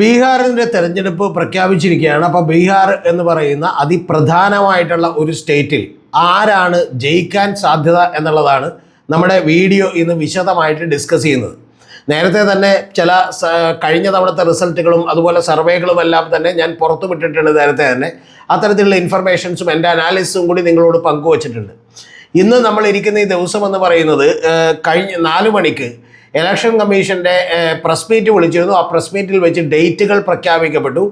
ബീഹാറിന്റെ തെരഞ്ഞെടുപ്പ് പ്രഖ്യാപിച്ചിരിക്കുകയാണ്. അപ്പോൾ ബീഹാർ എന്ന് പറയുന്ന അതിപ്രധാനമായിട്ടുള്ള ഒരു സ്റ്റേറ്റിൽ ആരാണ് ജയിക്കാൻ സാധ്യത എന്നുള്ളതാണ് നമ്മുടെ വീഡിയോ ഇന്ന് വിശദമായിട്ട് ഡിസ്കസ് ചെയ്യുന്നത്. നേരത്തെ തന്നെ ചില കഴിഞ്ഞ തവണത്തെ റിസൾട്ടുകളും അതുപോലെ സർവേകളും എല്ലാം തന്നെ ഞാൻ പുറത്തു വിട്ടിട്ടുണ്ട് നേരത്തെ തന്നെ. അത്തരത്തിലുള്ള ഇൻഫർമേഷൻസും എന്റെ അനാലിസിസും കൂടി നിങ്ങളോട് പങ്കുവച്ചിട്ടുണ്ട്. ഇന്ന് നമ്മൾ ഇരിക്കുന്ന ഈ ദിവസം എന്ന് പറയുന്നത് കഴിഞ്ഞ നാല് മണിക്ക് ഇലക്ഷൻ കമ്മീഷന്റെ പ്രസ് മീറ്റ് വിളിച്ചിരുന്നു. ആ പ്രസ് മീറ്റിൽ വെച്ച് ഡേറ്റുകൾ പ്രഖ്യാപിക്കപ്പെട്ടു.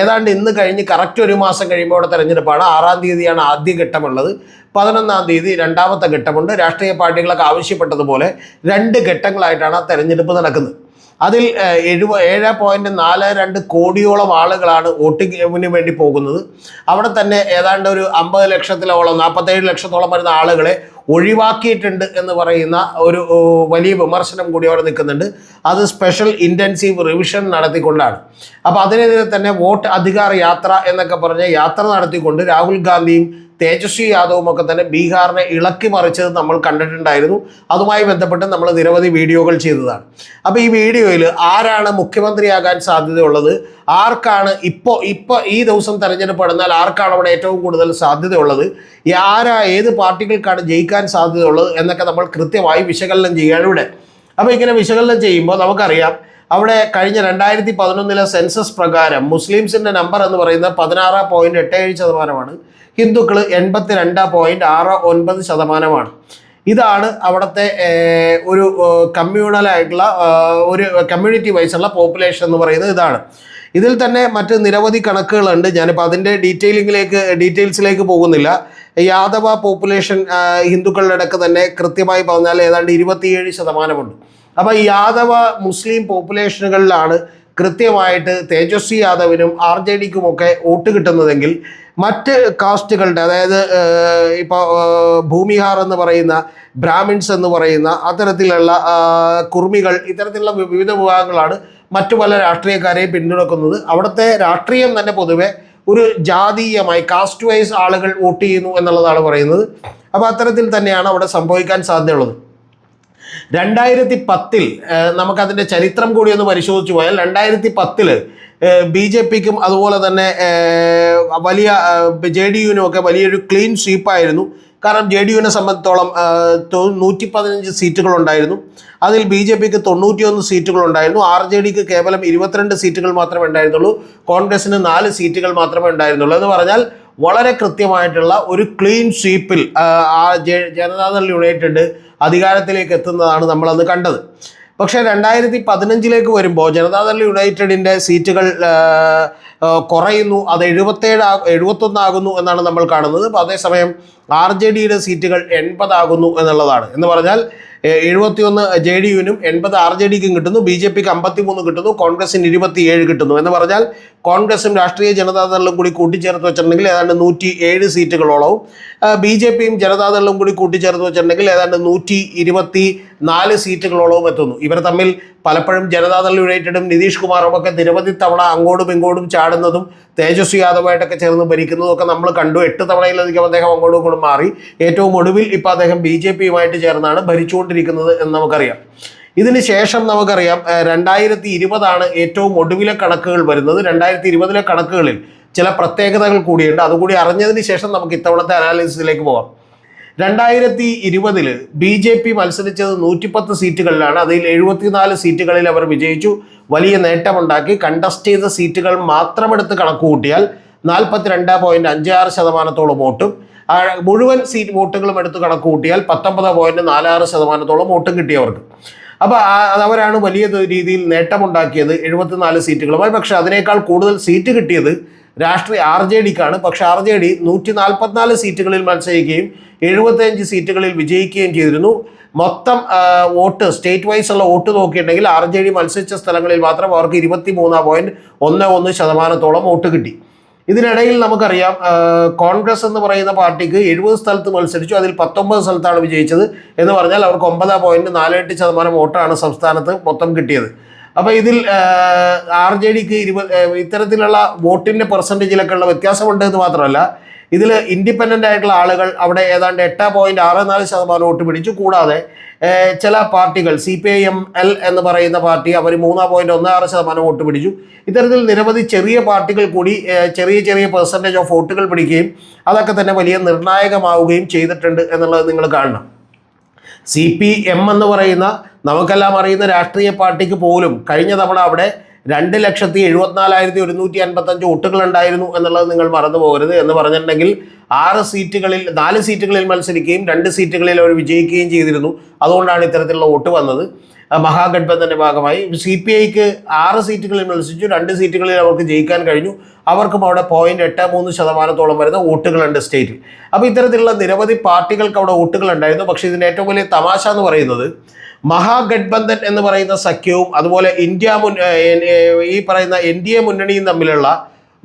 ഏതാണ്ട് ഇന്ന് കഴിഞ്ഞ് കറക്റ്റ് ഒരു മാസം കഴിയുമ്പോൾ അവിടെ തെരഞ്ഞെടുപ്പാണ്. ആറാം തീയതിയാണ് ആദ്യ ഘട്ടമുള്ളത്. പതിനൊന്നാം തീയതി രണ്ടാമത്തെ ഘട്ടമുണ്ട്. രാഷ്ട്രീയ പാർട്ടികളൊക്കെ ആവശ്യപ്പെട്ടതുപോലെ രണ്ട് ഘട്ടങ്ങളായിട്ടാണ് ആ തെരഞ്ഞെടുപ്പ് നടക്കുന്നത്. അതിൽ എഴുപ ഏഴ് പോയിന്റ് നാല് രണ്ട് കോടിയോളം ആളുകളാണ് വോട്ടിങ്ങിന് വേണ്ടി പോകുന്നത്. അവിടെ തന്നെ ഏതാണ്ട് ഒരു അമ്പത് ലക്ഷത്തിലോളം നാൽപ്പത്തേഴ് ലക്ഷത്തോളം വരുന്ന ആളുകളെ ഒഴിവാക്കിയിട്ടുണ്ട് എന്ന് പറയുന്ന ഒരു വലിയ വിമർശനം കൂടി അവിടെ നിൽക്കുന്നുണ്ട്. അത് സ്പെഷ്യൽ ഇന്റൻസീവ് റിവിഷൻ നടത്തിക്കൊണ്ടാണ്. അപ്പോൾ അതിനെതിരെ തന്നെ വോട്ട് അധികാര യാത്ര എന്നൊക്കെ പറഞ്ഞ് യാത്ര നടത്തിക്കൊണ്ട് രാഹുൽ ഗാന്ധിയും തേജസ്വി യാദവും ഒക്കെ തന്നെ ബീഹാറിനെ ഇളക്കി മറിച്ചത് നമ്മൾ കണ്ടിട്ടുണ്ടായിരുന്നു. അതുമായി ബന്ധപ്പെട്ട് നമ്മൾ നിരവധി വീഡിയോകൾ ചെയ്തതാണ്. അപ്പോൾ ഈ വീഡിയോയിൽ ആരാണ് മുഖ്യമന്ത്രിയാകാൻ സാധ്യതയുള്ളത്? ആർക്കാണ് ഇപ്പോൾ ഇപ്പോൾ ഈ ദിവസം തെരഞ്ഞെടുപ്പ് നടന്നാൽ ആർക്കാണ് അവിടെ ഏറ്റവും കൂടുതൽ സാധ്യതയുള്ളത്? ആരാ ഏത് പാർട്ടികൾക്കാണ് ജയിക്കാൻ സാധ്യതയുള്ളത് എന്നൊക്കെ നമ്മൾ കൃത്യമായി വിശകലനം ചെയ്യുകയാണ് ഇവിടെ. അപ്പോൾ ഇങ്ങനെ വിശകലനം ചെയ്യുമ്പോൾ നമുക്കറിയാം അവിടെ കഴിഞ്ഞ രണ്ടായിരത്തി പതിനൊന്നിലെ സെൻസസ് പ്രകാരം മുസ്ലിംസിന്റെ നമ്പർ എന്ന് പറയുന്നത് പതിനാറ് പോയിന്റ് എട്ട് ഏഴ് ശതമാനമാണ്. ഹിന്ദുക്കൾ എൺപത്തി രണ്ട് പോയിന്റ് ആറ് ഒൻപത് ശതമാനമാണ്. ഇതാണ് അവിടുത്തെ ഒരു കമ്മ്യൂണലായിട്ടുള്ള ഒരു കമ്മ്യൂണിറ്റി വൈസുള്ള പോപ്പുലേഷൻ എന്ന് പറയുന്നത് ഇതാണ്. ഇതിൽ തന്നെ മറ്റ് നിരവധി കണക്കുകളുണ്ട്. ഞാനിപ്പോൾ അതിന്റെ ഡീറ്റെയിലിങ്ങിലേക്ക് ഡീറ്റെയിൽസിലേക്ക് പോകുന്നില്ല. യാദവ പോപ്പുലേഷൻ ഹിന്ദുക്കളുടെ ഇടയ്ക്ക് തന്നെ കൃത്യമായി പറഞ്ഞാൽ ഏതാണ്ട് ഇരുപത്തിയേഴ് ശതമാനമുണ്ട്. അപ്പോൾ യാദവ മുസ്ലിം പോപ്പുലേഷനുകളിലാണ് കൃത്യമായിട്ട് തേജസ്വി യാദവിനും ആർ ജെ ഡിക്കുമൊക്കെ വോട്ട് കിട്ടുന്നതെങ്കിൽ മറ്റ് കാസ്റ്റുകളുടെ അതായത് ഇപ്പോൾ ഭൂമിഹാർ എന്ന് പറയുന്ന ബ്രാഹ്മിൻസ് എന്ന് പറയുന്ന അത്തരത്തിലുള്ള കുർമികൾ ഇത്തരത്തിലുള്ള വിവിധ വിഭാഗങ്ങളാണ് മറ്റു പല രാഷ്ട്രീയക്കാരെയും പിന്തുണക്കുന്നത്. അവിടുത്തെ രാഷ്ട്രീയം തന്നെ പൊതുവെ ഒരു ജാതീയമായി കാസ്റ്റ് വൈസ് ആളുകൾ വോട്ട് ചെയ്യുന്നു എന്നുള്ളതാണ് പറയുന്നത്. അപ്പോൾ അത്തരത്തിൽ തന്നെയാണ് അവിടെ സംഭവിക്കാൻ സാധ്യതയുള്ളത്. രണ്ടായിരത്തി പത്തിൽ നമുക്കതിന്റെ ചരിത്രം കൂടി ഒന്ന് പരിശോധിച്ചു പോയാൽ രണ്ടായിരത്തി പത്തിൽ ബി ജെ പിക്കും അതുപോലെ തന്നെ വലിയ ജെ ഡി യുവിനും ഒക്കെ വലിയൊരു ക്ലീൻ സ്വീപ്പായിരുന്നു. കാരണം ജെ ഡി യുവിനെ സംബന്ധിച്ചോളം നൂറ്റി പതിനഞ്ച് സീറ്റുകളുണ്ടായിരുന്നു അതിൽ ബി ജെ പിക്ക് തൊണ്ണൂറ്റിയൊന്ന് സീറ്റുകളുണ്ടായിരുന്നു ആർ ജെ ഡിക്ക് കേവലം ഇരുപത്തിരണ്ട് സീറ്റുകൾ മാത്രമേ ഉണ്ടായിരുന്നുള്ളൂ. കോൺഗ്രസിന് നാല് സീറ്റുകൾ മാത്രമേ ഉണ്ടായിരുന്നുള്ളൂ. എന്ന് പറഞ്ഞാൽ വളരെ കൃത്യമായിട്ടുള്ള ഒരു ക്ലീൻ സ്വീപ്പിൽ ആ ജനതാദൾ യുണൈറ്റഡ് അധികാരത്തിലേക്ക് എത്തുന്നതാണ് നമ്മളന്ന് കണ്ടത്. പക്ഷേ രണ്ടായിരത്തി പതിനഞ്ചിലേക്ക് വരുമ്പോൾ ജനതാദൾ യുണൈറ്റഡിന്റെ സീറ്റുകൾ കുറയുന്നു. അത് എഴുപത്തേഴ് എഴുപത്തൊന്നാകുന്നു എന്നാണ് നമ്മൾ കാണുന്നത്. അപ്പോൾ അതേസമയം ആർ ജെ ഡിയുടെ സീറ്റുകൾ എൺപതാകുന്നു എന്നുള്ളതാണ്. എന്ന് പറഞ്ഞാൽ എഴുപത്തിയൊന്ന് ജെ ഡി യുവിനും എൺപത് ആർ ജെ ഡിക്കും കിട്ടുന്നു ബി ജെ പിക്ക് അമ്പത്തി മൂന്ന് കിട്ടുന്നു കോൺഗ്രസിന് ഇരുപത്തിയേഴ് കിട്ടുന്നു. എന്ന് പറഞ്ഞാൽ കോൺഗ്രസും രാഷ്ട്രീയ ജനതാദളും കൂടി കൂട്ടിച്ചേർത്ത് വെച്ചിട്ടുണ്ടെങ്കിൽ ഏതാണ്ട് നൂറ്റി ഏഴ് സീറ്റുകളോളവും ബി ജെ പിയും ജനതാദളും കൂടി കൂട്ടിച്ചേർത്ത് വെച്ചിട്ടുണ്ടെങ്കിൽ ഏതാണ്ട് നൂറ്റി ഇരുപത്തി നാല് സീറ്റുകളോളവും എത്തുന്നു. ഇവർ തമ്മിൽ പലപ്പോഴും ജനതാദൾ യുണൈറ്റഡും നിതീഷ് കുമാറും ഒക്കെ നിരവധി തവണ അങ്ങോട്ടും ഇങ്ങോട്ടും ചാടുന്നതും തേജസ്വി യാദവായിട്ടൊക്കെ ചേർന്ന് ഭരിക്കുന്നതും ഒക്കെ നമ്മൾ കണ്ടു. എട്ട് തവണയിലധികം അദ്ദേഹം അങ്ങോട്ടും ഇങ്ങോട്ടും മാറി. ഏറ്റവും ഒടുവിൽ ഇപ്പോൾ അദ്ദേഹം ബി ജെ പിയുമായിട്ട് ചേർന്നാണ് ഭരിച്ചുകൊണ്ടിരിക്കുന്നത് എന്ന് നമുക്കറിയാം. ഇതിന് ശേഷം നമുക്കറിയാം രണ്ടായിരത്തി ഇരുപതാണ് ഏറ്റവും ഒടുവിലെ കണക്കുകൾ വരുന്നത്. രണ്ടായിരത്തി ഇരുപതിലെ കണക്കുകളിൽ ചില പ്രത്യേകതകൾ കൂടിയുണ്ട്. അതുകൂടി അറിഞ്ഞതിന് ശേഷം നമുക്ക് ഇത്തവണത്തെ അനാലിസിസിലേക്ക് പോകാം. രണ്ടായിരത്തി ഇരുപതിൽ ബി ജെ പി മത്സരിച്ചത് നൂറ്റിപ്പത്ത് സീറ്റുകളിലാണ്. അതിൽ എഴുപത്തിനാല് സീറ്റുകളിൽ അവർ വിജയിച്ചു. വലിയ നേട്ടമുണ്ടാക്കി. കണ്ടസ്റ്റ് ചെയ്ത സീറ്റുകൾ മാത്രമെടുത്ത് കണക്ക് കൂട്ടിയാൽ നാൽപ്പത്തിരണ്ട് പോയിന്റ് അഞ്ച് ആറ് ശതമാനത്തോളം വോട്ടും. മുഴുവൻ സീറ്റ് വോട്ടുകളും എടുത്ത് കണക്ക് കൂട്ടിയാൽ പത്തൊമ്പത് പോയിന്റ് നാലാറ് ശതമാനത്തോളം വോട്ടും കിട്ടിയവർക്ക്. അപ്പോൾ അവരാണ് വലിയ രീതിയിൽ നേട്ടമുണ്ടാക്കിയത് എഴുപത്തിനാല് സീറ്റുകളുമായി. പക്ഷേ അതിനേക്കാൾ കൂടുതൽ സീറ്റ് കിട്ടിയത് രാഷ്ട്രീയ ആർ ജെ ഡിക്കാണ് പക്ഷെ ആർ ജെ ഡി നൂറ്റി നാൽപ്പത്തിനാല് സീറ്റുകളിൽ മത്സരിക്കുകയും എഴുപത്തിയഞ്ച് സീറ്റുകളിൽ വിജയിക്കുകയും ചെയ്തിരുന്നു. മൊത്തം വോട്ട് സ്റ്റേറ്റ് വൈസ് ഉള്ള വോട്ട് നോക്കിയിട്ടുണ്ടെങ്കിൽ ആർ ജെ ഡി മത്സരിച്ച സ്ഥലങ്ങളിൽ മാത്രം അവർക്ക് ഇരുപത്തി മൂന്ന് പോയിന്റ് ഒന്ന് ഒന്ന് ശതമാനത്തോളം വോട്ട് കിട്ടി. ഇതിനിടയിൽ നമുക്കറിയാം കോൺഗ്രസ് എന്ന് പറയുന്ന പാർട്ടിക്ക് എഴുപത് സ്ഥലത്ത് മത്സരിച്ചു. അതിൽ പത്തൊമ്പത് സ്ഥലത്താണ് വിജയിച്ചത് എന്ന് പറഞ്ഞാൽ അവർക്ക് ഒമ്പത് പോയിന്റ് നാല് എട്ട് ശതമാനം വോട്ടാണ് സംസ്ഥാനത്ത് മൊത്തം കിട്ടിയത്. അപ്പോൾ ഇതിൽ ആർ ജെ ഡിക്ക് ഇരുപത് ഇത്തരത്തിലുള്ള വോട്ടിന്റെ പെർസെന്റേജിലൊക്കെ ഉള്ള വ്യത്യാസമുണ്ട് എന്ന് മാത്രമല്ല ഇതിൽ ഇൻഡിപെൻഡന്റ് ആയിട്ടുള്ള ആളുകൾ അവിടെ ഏതാണ്ട് എട്ട് പോയിന്റ് ആറ് നാല് ശതമാനം വോട്ട് പിടിച്ചു. കൂടാതെ ചില പാർട്ടികൾ C P I M L എന്ന് പറയുന്ന പാർട്ടി അവർ മൂന്ന് പോയിന്റ് ഒന്ന് ആറ് ശതമാനം വോട്ട് പിടിച്ചു. ഇത്തരത്തിൽ നിരവധി ചെറിയ പാർട്ടികൾ കൂടി ചെറിയ ചെറിയ പെർസെന്റേജ് ഓഫ് വോട്ടുകൾ പിടിക്കുകയും അതൊക്കെ തന്നെ വലിയ നിർണായകമാവുകയും ചെയ്തിട്ടുണ്ട് എന്നുള്ളത് നിങ്ങൾ കാണണം. സി പി എം എന്ന് പറയുന്ന നമുക്കെല്ലാം അറിയുന്ന രാഷ്ട്രീയ പാർട്ടിക്ക് പോലും കഴിഞ്ഞ തവണ അവിടെ രണ്ട് ലക്ഷത്തി എഴുപത്തിനാലായിരത്തി ഒരുന്നൂറ്റി അൻപത്തഞ്ച് വോട്ടുകൾ ഉണ്ടായിരുന്നു എന്നുള്ളത് നിങ്ങൾ മറന്നു പോകരുത് എന്ന് പറഞ്ഞിട്ടുണ്ടെങ്കിൽ ആറ് സീറ്റുകളിൽ നാല് സീറ്റുകളിൽ മത്സരിക്കുകയും രണ്ട് സീറ്റുകളിൽ അവർ വിജയിക്കുകയും ചെയ്തിരുന്നു. അതുകൊണ്ടാണ് ഇത്തരത്തിലുള്ള വോട്ട് വന്നത്. മഹാഗഡ്ബന്ധന്റെ ഭാഗമായി. സി പി ഐക്ക് ആറ് സീറ്റുകളിൽ മത്സരിച്ചു രണ്ട് സീറ്റുകളിൽ അവർക്ക് ജയിക്കാൻ കഴിഞ്ഞു. അവർക്കും അവിടെ പോയിന്റ് എട്ട് മൂന്ന് ശതമാനത്തോളം വരുന്ന വോട്ടുകളുണ്ട് സ്റ്റേറ്റിൽ. അപ്പോൾ ഇത്തരത്തിലുള്ള നിരവധി പാർട്ടികൾക്ക് അവിടെ വോട്ടുകൾ ഉണ്ടായിരുന്നു പക്ഷേ ഇതിന്റെ ഏറ്റവും വലിയ തമാശ എന്ന് പറയുന്നത് മഹാഗഡ്ബന്ധൻ എന്ന് പറയുന്ന സഖ്യവും അതുപോലെ ഇന്ത്യ മുൻ ഈ പറയുന്ന എൻ ഡി എ മുന്നണിയും തമ്മിലുള്ള